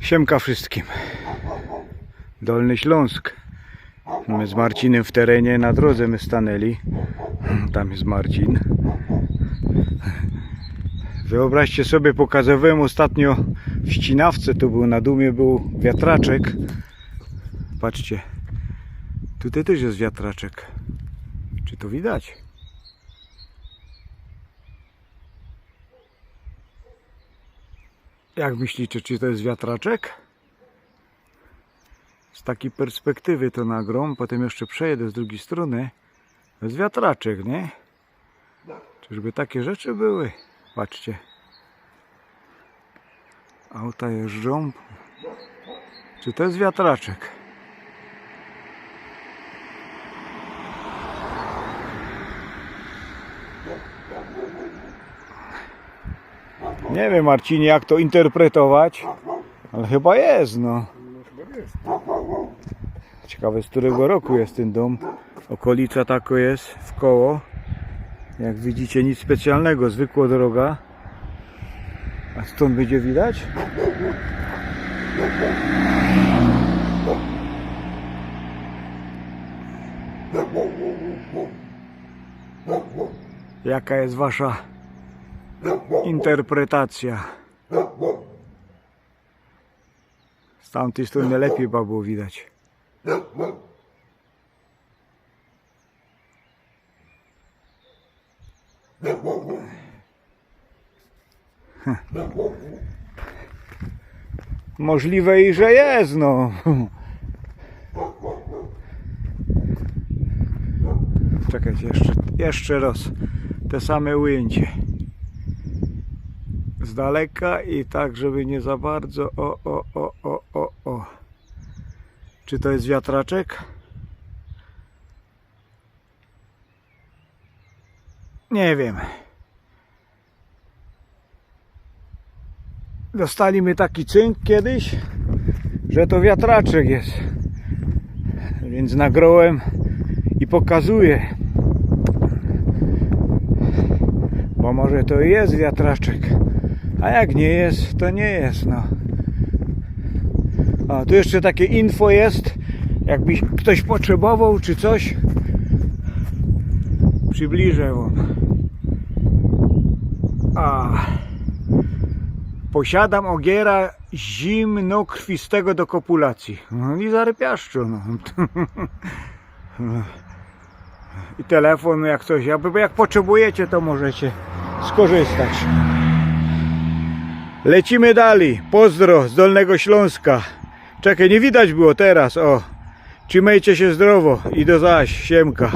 Siemka wszystkim. Dolny Śląsk. My z Marcinem w terenie na drodze my stanęli. Tam jest Marcin. Wyobraźcie sobie, pokazywałem ostatnio w ścinawce, to był na dumie, był wiatraczek. Patrzcie, tutaj też jest wiatraczek. Czy to widać? Jak myślicie, czy to jest wiatraczek? Z takiej perspektywy to nagrom, potem jeszcze przejedę z drugiej strony. To jest wiatraczek, nie? Czyżby takie rzeczy były? Patrzcie. Auta jeżdżą. Czy to jest wiatraczek? Nie wiem Marcinie jak to interpretować, ale chyba jest no. Ciekawe z którego roku jest ten dom. Okolica tako jest w koło. Jak widzicie nic specjalnego, zwykła droga. A stąd będzie widać? Jaka jest wasza interpretacja? Z tamtej strony lepiej chyba było widać. Możliwe i że jest, no. Czekajcie, jeszcze, jeszcze raz. Te same ujęcie. Daleka i tak, żeby nie za bardzo. O, o, o, o, o, o. Czy to jest wiatraczek? Nie wiem. Dostali mi taki cynk kiedyś, że to wiatraczek jest. Więc nagrałem i pokazuję. Bo może to jest wiatraczek. A jak nie jest, to nie jest, no. A tu jeszcze takie info jest, jakby ktoś potrzebował czy coś. Przybliżę wam. A. Posiadam ogiera zimnokrwistego do kopulacji. No i zarypiaszczu, no. I telefon jak coś, jak potrzebujecie to możecie skorzystać. Lecimy dalej. Pozdro z Dolnego Śląska. Czekaj, nie widać było teraz, o. Trzymajcie się zdrowo i do zaś, siemka.